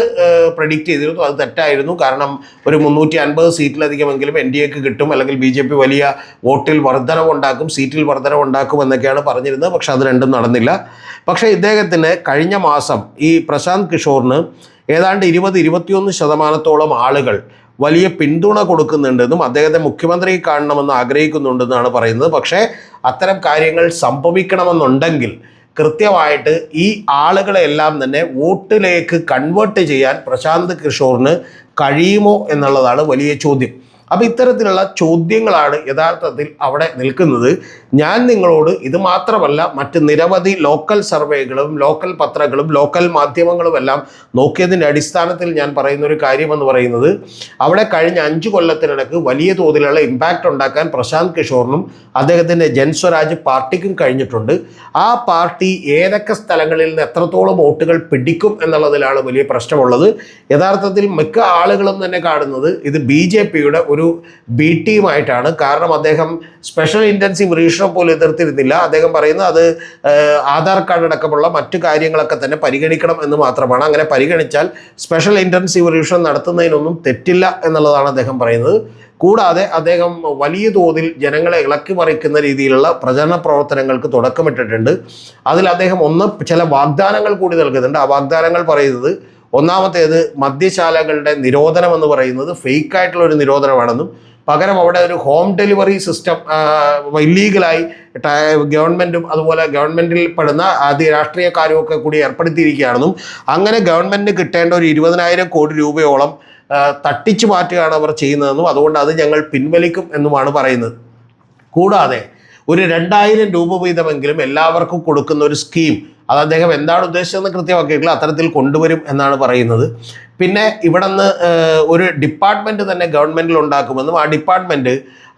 പ്രഡിക്റ്റ് ചെയ്തിരുന്നു. അത് തെറ്റായിരുന്നു. കാരണം ഒരു മുന്നൂറ്റി അൻപത് സീറ്റിലധികമെങ്കിലും എൻ ഡി എക്ക് കിട്ടും. അല്ലെങ്കിൽ ബി ജെ പി വലിയ വോട്ടിൽ വർധനവുണ്ടാക്കും സീറ്റിൽ വർധനവുണ്ടാക്കും എന്നൊക്കെയാണ് പറഞ്ഞിരുന്നത്. പക്ഷെ അത് രണ്ടും നടന്നില്ല. പക്ഷേ ഇദ്ദേഹത്തിന് കഴിഞ്ഞ മാസം ഈ പ്രശാന്ത് കിഷോറിന് ഏതാണ്ട് ഇരുപത് ഇരുപത്തിയൊന്ന് ശതമാനത്തോളം ആളുകൾ വലിയ പിന്തുണ കൊടുക്കുന്നുണ്ടെന്നും അദ്ദേഹത്തെ മുഖ്യമന്ത്രി കാണണമെന്ന് ആഗ്രഹിക്കുന്നുണ്ടെന്നാണ് പറയുന്നത്. പക്ഷേ അത്തരം കാര്യങ്ങൾ സംഭവിക്കണമെന്നുണ്ടെങ്കിൽ കൃത്യമായിട്ട് ഈ ആളുകളെല്ലാം തന്നെ വോട്ടിലേക്ക് കൺവേർട്ട് ചെയ്യാൻ പ്രശാന്ത് കിഷോറിന് കഴിയുമോ എന്നുള്ളതാണ് വലിയ ചോദ്യം. അപ്പോൾ ഇത്തരത്തിലുള്ള ചോദ്യങ്ങളാണ് യഥാർത്ഥത്തിൽ അവിടെ നിൽക്കുന്നത്. ഞാൻ നിങ്ങളോട് ഇത് മാത്രമല്ല മറ്റ് നിരവധി ലോക്കൽ സർവേകളും ലോക്കൽ പത്രങ്ങളും ലോക്കൽ മാധ്യമങ്ങളും എല്ലാം നോക്കിയതിന്റെ അടിസ്ഥാനത്തിൽ ഞാൻ പറയുന്ന ഒരു കാര്യമെന്ന് പറയുന്നത് അവിടെ കഴിഞ്ഞ അഞ്ച് കൊല്ലത്തിനിടക്ക് വലിയ തോതിലുള്ള ഇമ്പാക്റ്റ് ഉണ്ടാക്കാൻ പ്രശാന്ത് കിഷോറിനും അദ്ദേഹത്തിന്റെ ജൻസ്വരാജ് പാർട്ടിക്കും കഴിഞ്ഞിട്ടുണ്ട്. ആ പാർട്ടി ഏതൊക്കെ സ്ഥലങ്ങളിൽ നിന്ന് എത്രത്തോളം വോട്ടുകൾ പിടിക്കും എന്നുള്ളതിലാണ് വലിയ പ്രശ്നമുള്ളത്. യഥാർത്ഥത്തിൽ മിക്ക ആളുകളും തന്നെ കാണുന്നത് ഇത് ബി പിയുടെ ഒരു ബി ടീമായിട്ടാണ് കാരണം അദ്ദേഹം സ്പെഷ്യൽ ഇന്റൻസീവ് റീഷനെ പോലും എതിർത്തിരുന്നില്ല. അദ്ദേഹം പറയുന്നത് അത് ആധാർ കാർഡ് അടക്കമുള്ള മറ്റു കാര്യങ്ങളൊക്കെ തന്നെ പരിഗണിക്കണം എന്ന് മാത്രമാണ്. അങ്ങനെ പരിഗണിച്ചാൽ സ്പെഷ്യൽ ഇന്റൻസീവ് റീഷൻ നടത്തുന്നതിനൊന്നും തെറ്റില്ല എന്നുള്ളതാണ് അദ്ദേഹം പറയുന്നത്. കൂടാതെ അദ്ദേഹം വലിയ തോതിൽ ജനങ്ങളെ ഇളക്കി മറിക്കുന്ന രീതിയിലുള്ള പ്രചരണ പ്രവർത്തനങ്ങൾക്ക് തുടക്കമിട്ടിട്ടുണ്ട്. അതിൽ അദ്ദേഹം ഒന്ന് ചില വാഗ്ദാനങ്ങൾ കൂടി നൽകുന്നുണ്ട്. ആ വാഗ്ദാനങ്ങൾ പറയുന്നത് ഒന്നാമത്തേത് മദ്യശാലകളുടെ നിരോധനം എന്ന് പറയുന്നത് ഫേക്ക് ആയിട്ടുള്ള ഒരു നിരോധനമാണെന്നും പകരം അവിടെ ഒരു ഹോം ഡെലിവറി സിസ്റ്റം ഇല്ലീഗലായി ഗവൺമെന്റും അതുപോലെ ഗവൺമെന്റിൽ പെടുന്ന ആദ്യ രാഷ്ട്രീയക്കാരും ഒക്കെ കൂടി ഏർപ്പെടുത്തിയിരിക്കുകയാണെന്നും അങ്ങനെ ഗവൺമെന്റിന് കിട്ടേണ്ട ഒരു ഇരുപതിനായിരം കോടി രൂപയോളം തട്ടിച്ചു മാറ്റുകയാണ് അവർ ചെയ്യുന്നതെന്നും അതുകൊണ്ട് അത് ഞങ്ങൾ പിൻവലിക്കും എന്നുമാണ് പറയുന്നത്. കൂടാതെ ഒരു രണ്ടായിരം രൂപ വീതമെങ്കിലും എല്ലാവർക്കും കൊടുക്കുന്ന ഒരു സ്കീം അത് അദ്ദേഹം എന്താണ് ഉദ്ദേശിച്ചതെന്ന് കൃത്യമാക്കിയിട്ടില്ല. അത്തരത്തിൽ കൊണ്ടുവരും എന്നാണ് പറയുന്നത്. പിന്നെ ഇവിടെ നിന്ന് ഒരു ഡിപ്പാർട്ട്മെന്റ് തന്നെ ഗവൺമെന്റിൽ ഉണ്ടാക്കുമെന്നും ആ ഡിപ്പാർട്ട്മെന്റ്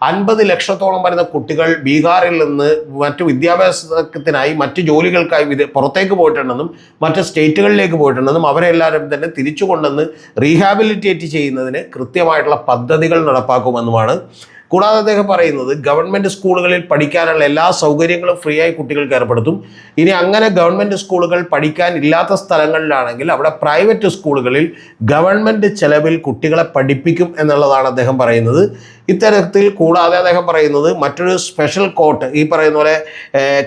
അൻപത് ലക്ഷത്തോളം വരുന്ന കുട്ടികൾ ബീഹാറിൽ നിന്ന് മറ്റു വിദ്യാഭ്യാസത്തിനായി മറ്റു ജോലികൾക്കായി വിദേ പുറത്തേക്ക് പോയിട്ടുണ്ടെന്നും മറ്റ് സ്റ്റേറ്റുകളിലേക്ക് പോയിട്ടുണ്ടെന്നും അവരെല്ലാവരും തന്നെ തിരിച്ചു കൊണ്ടുവന്ന് റീഹാബിലിറ്റേറ്റ് ചെയ്യുന്നതിന് കൃത്യമായിട്ടുള്ള പദ്ധതികൾ നടപ്പാക്കുമെന്നുമാണ് കൂടാതെ അദ്ദേഹം പറയുന്നത് ഗവൺമെന്റ് സ്കൂളുകളിൽ പഠിക്കാനുള്ള എല്ലാ സൗകര്യങ്ങളും ഫ്രീ ആയി കുട്ടികൾക്ക് ഏർപ്പെടുത്തും. ഇനി അങ്ങനെ ഗവൺമെന്റ് സ്കൂളുകൾ പഠിക്കാൻ ഇല്ലാത്ത സ്ഥലങ്ങളിലാണെങ്കിൽ അവിടെ പ്രൈവറ്റ് സ്കൂളുകളിൽ ഗവൺമെന്റ് ചെലവിൽ കുട്ടികളെ പഠിപ്പിക്കും എന്നുള്ളതാണ് അദ്ദേഹം പറയുന്നത്. ഇത്തരത്തിൽ കൂടാതെ അദ്ദേഹം പറയുന്നത് മറ്റൊരു സ്പെഷ്യൽ കോട്ട് ഈ പറയുന്ന പോലെ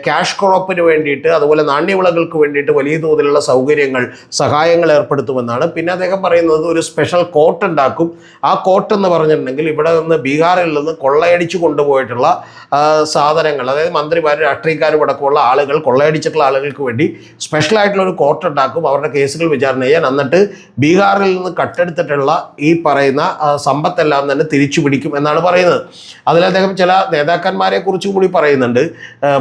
ക്യാഷ് ക്രോപ്പിന് വേണ്ടിയിട്ട് അതുപോലെ നാണ്യവിളകൾക്ക് വേണ്ടിയിട്ട് വലിയ തോതിലുള്ള സൗകര്യങ്ങൾ സഹായങ്ങൾ ഏർപ്പെടുത്തുമെന്നാണ്. പിന്നെ അദ്ദേഹം പറയുന്നത് ഒരു സ്പെഷ്യൽ കോട്ട് ഉണ്ടാക്കും. ആ കോട്ട് എന്ന് പറഞ്ഞിട്ടുണ്ടെങ്കിൽ ഇവിടെ നിന്ന് ബീഹാറിൽ നിന്ന് കൊള്ളയടിച്ചു കൊണ്ടുപോയിട്ടുള്ള സാധനങ്ങൾ. അതായത് മന്ത്രിമാർ രാഷ്ട്രീയക്കാരും അടക്കമുള്ള ആളുകൾ കൊള്ളയടിച്ചിട്ടുള്ള ആളുകൾക്ക് വേണ്ടി സ്പെഷ്യലായിട്ടുള്ള ഒരു കോർട്ട് ഉണ്ടാക്കും. അവരുടെ കേസുകൾ വിചാരണ ചെയ്യാൻ. എന്നിട്ട് ബീഹാറിൽ നിന്ന് കട്ടെടുത്തിട്ടുള്ള ഈ പറയുന്ന സമ്പത്തെല്ലാം തന്നെ തിരിച്ചു പിടിക്കും എന്നാണ് പറയുന്നത്. അതിൽ അദ്ദേഹം ചില നേതാക്കന്മാരെ കുറിച്ചും കൂടി പറയുന്നുണ്ട്.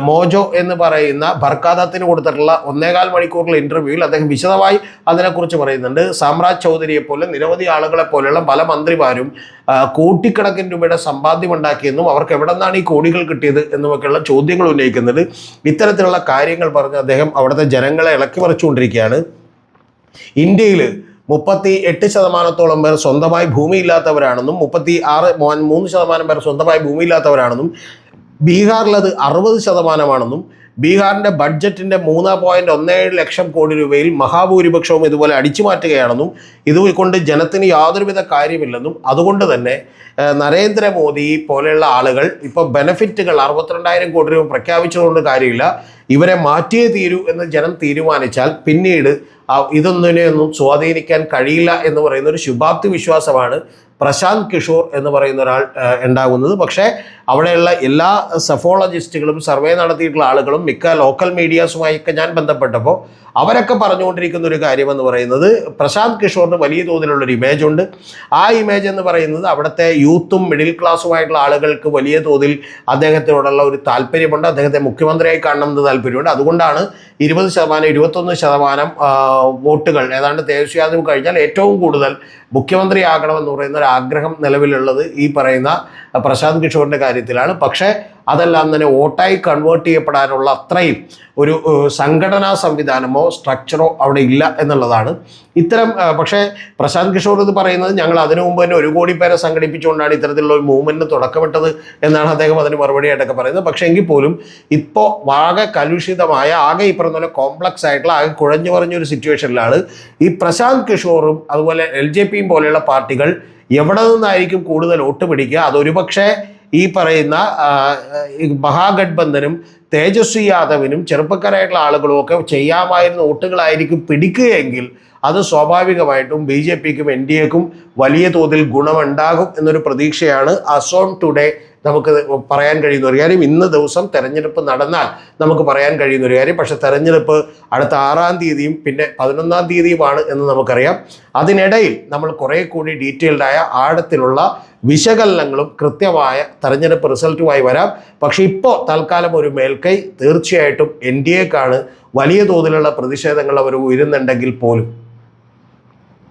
മോജോ എന്ന് പറയുന്ന ഭർക്കാദത്തിന് കൊടുത്തിട്ടുള്ള ഒന്നേകാൽ മണിക്കൂറിലെ ഇന്റർവ്യൂവിൽ അദ്ദേഹം വിശദമായി അതിനെക്കുറിച്ച് പറയുന്നുണ്ട്. സാമ്രാജ് ചൗധരിയെ പോലെ നിരവധി ആളുകളെ പോലെയുള്ള പല മന്ത്രിമാരും കോടിക്കണക്കിന് രൂപയുടെ സമ്പാദ്യം ഉണ്ടാക്കിയെന്നും അവർക്ക് എവിടെ നിന്നാണ് ഈ കോടികൾ കിട്ടിയത് എന്നുമൊക്കെയുള്ള ചോദ്യങ്ങൾ ഉന്നയിക്കുന്നത്. ഇത്തരത്തിലുള്ള കാര്യങ്ങൾ പറഞ്ഞ് അദ്ദേഹം അവിടുത്തെ ജനങ്ങളെ ഇളക്കി മറിച്ചുകൊണ്ടിരിക്കുകയാണ്. ഇന്ത്യയിൽ മുപ്പത്തി എട്ട് ശതമാനത്തോളം പേർ സ്വന്തമായി ഭൂമിയില്ലാത്തവരാണെന്നും മുപ്പത്തി ആറ് മൂന്ന് ശതമാനം പേർ സ്വന്തമായി ഭൂമിയില്ലാത്തവരാണെന്നും ബീഹാറിൽ അത് അറുപത് ശതമാനമാണെന്നും ബീഹാറിന്റെ ബഡ്ജറ്റിന്റെ മൂന്ന് പോയിന്റ് ഒന്ന് ഏഴ് ലക്ഷം കോടി രൂപയിൽ മഹാഭൂരിപക്ഷവും ഇതുപോലെ അടിച്ചു മാറ്റുകയാണെന്നും ഇതുകൊണ്ട് ജനത്തിന് യാതൊരുവിധ കാര്യമില്ലെന്നും അതുകൊണ്ട് തന്നെ നരേന്ദ്രമോദി പോലെയുള്ള ആളുകൾ ഇപ്പോൾ ബെനഫിറ്റുകൾ അറുപത്തിരണ്ടായിരം കോടി രൂപ പ്രഖ്യാപിച്ചതുകൊണ്ട് കാര്യമില്ല. ഇവരെ മാറ്റിയേ തീരൂ എന്ന് ജനം തീരുമാനിച്ചാൽ പിന്നീട് ഇതൊന്നിനെയൊന്നും സ്വാധീനിക്കാൻ കഴിയില്ല എന്ന് പറയുന്ന ഒരു ശുഭാപ്തി വിശ്വാസമാണ് പ്രശാന്ത് കിഷോർ എന്ന് പറയുന്ന ഒരാൾ ഉണ്ടാകുന്നത്. പക്ഷേ അവിടെയുള്ള എല്ലാ സഫോളജിസ്റ്റുകളും സർവേ നടത്തിയിട്ടുള്ള ആളുകളും മിക്ക ലോക്കൽ മീഡിയാസുമായൊക്കെ ഞാൻ ബന്ധപ്പെട്ടപ്പോൾ അവരൊക്കെ പറഞ്ഞുകൊണ്ടിരിക്കുന്ന ഒരു കാര്യമെന്ന് പറയുന്നത് പ്രശാന്ത് കിഷോറിന് വലിയ തോതിലുള്ള ഒരു ഇമേജ് ഉണ്ട്. ആ ഇമേജ് എന്ന് പറയുന്നത് അവിടുത്തെ യൂത്തും മിഡിൽ ക്ലാസ്സുമായിട്ടുള്ള ആളുകൾക്ക് വലിയ തോതിൽ അദ്ദേഹത്തിനോടുള്ള ഒരു താല്പര്യമുണ്ട്. അദ്ദേഹത്തെ മുഖ്യമന്ത്രിയായി കാണണമെന്ന് താല്പര്യമുണ്ട്. അതുകൊണ്ടാണ് ഇരുപത് ശതമാനം ഇരുപത്തൊന്ന് ശതമാനം വോട്ടുകൾ ഏതാണ്ട് തേജസ്വി കഴിഞ്ഞാൽ ഏറ്റവും കൂടുതൽ മുഖ്യമന്ത്രിയാകണമെന്ന് പറയുന്ന ഒരു ആഗ്രഹം നിലവിലുള്ളത് ഈ പറയുന്ന പ്രശാന്ത് കിഷോറിന്റെ കാര്യത്തിലാണ്. പക്ഷേ അതെല്ലാം തന്നെ വോട്ടായി കൺവേർട്ട് ചെയ്യപ്പെടാനുള്ള അത്രയും ഒരു സംഘടനാ സംവിധാനമോ സ്ട്രക്ചറോ അവിടെ ഇല്ല എന്നുള്ളതാണ്. ഇത്തരം പക്ഷേ പ്രശാന്ത് കിഷോർ ഇത് പറയുന്നത് ഞങ്ങൾ അതിനു മുമ്പ് തന്നെ ഒരു കോടി പേരെ സംഘടിപ്പിച്ചുകൊണ്ടാണ് ഇത്തരത്തിലുള്ള ഒരു മൂവ്മെന്റ് തുടക്കമിട്ടത് എന്നാണ് അദ്ദേഹം അതിന് മറുപടിയായിട്ടൊക്കെ പറയുന്നത്. പക്ഷേ എങ്കിൽ പോലും ഇപ്പോൾ ആകെ കലുഷിതമായ ആകെ ഈ പറഞ്ഞ പോലെ കോംപ്ലക്സ് ആയിട്ടുള്ള ആകെ കുഴഞ്ഞു പറഞ്ഞൊരു സിറ്റുവേഷനിലാണ് ഈ പ്രശാന്ത് കിഷോറും അതുപോലെ എൽ ജെ പിയും പോലെയുള്ള പാർട്ടികൾ എവിടെ നിന്നായിരിക്കും കൂടുതൽ വോട്ട് പിടിക്കുക? അതൊരുപക്ഷെ ഈ പറയുന്ന മഹാഗഡ്ബന്ധനും തേജസ്വി യാദവിനും ചെറുപ്പക്കാരായിട്ടുള്ള ആളുകളും ഒക്കെ ചെയ്യാമായിരുന്ന വോട്ടുകളായിരിക്കും പിടിക്കുകയെങ്കിൽ അത് സ്വാഭാവികമായിട്ടും ബി ജെ പിക്കും എൻ ഡി എക്കും വലിയ തോതിൽ ഗുണമുണ്ടാകും എന്നൊരു പ്രതീക്ഷയാണ് അസോൺ ടുഡേ നമുക്ക് പറയാൻ കഴിയുന്ന ഒരു കാര്യം. ഇന്ന് ദിവസം തെരഞ്ഞെടുപ്പ് നടന്നാൽ നമുക്ക് പറയാൻ കഴിയുന്ന ഒരു കാര്യം. പക്ഷേ തെരഞ്ഞെടുപ്പ് അടുത്ത ആറാം തീയതിയും പിന്നെ പതിനൊന്നാം തീയതിയുമാണ് എന്ന് നമുക്കറിയാം. അതിനിടയിൽ നമ്മൾ കുറേ കൂടി ഡീറ്റെയിൽഡായ ആഴത്തിലുള്ള വിശകലനങ്ങളും കൃത്യമായ തെരഞ്ഞെടുപ്പ് റിസൾട്ടുമായി വരാം. പക്ഷെ ഇപ്പോൾ തൽക്കാലം ഒരു മേൽക്കൈ തീർച്ചയായിട്ടും എൻ ഡി എക്കാണ് വലിയ തോതിലുള്ള പ്രതിഷേധങ്ങൾ അവർ ഉയരുന്നുണ്ടെങ്കിൽ പോലും.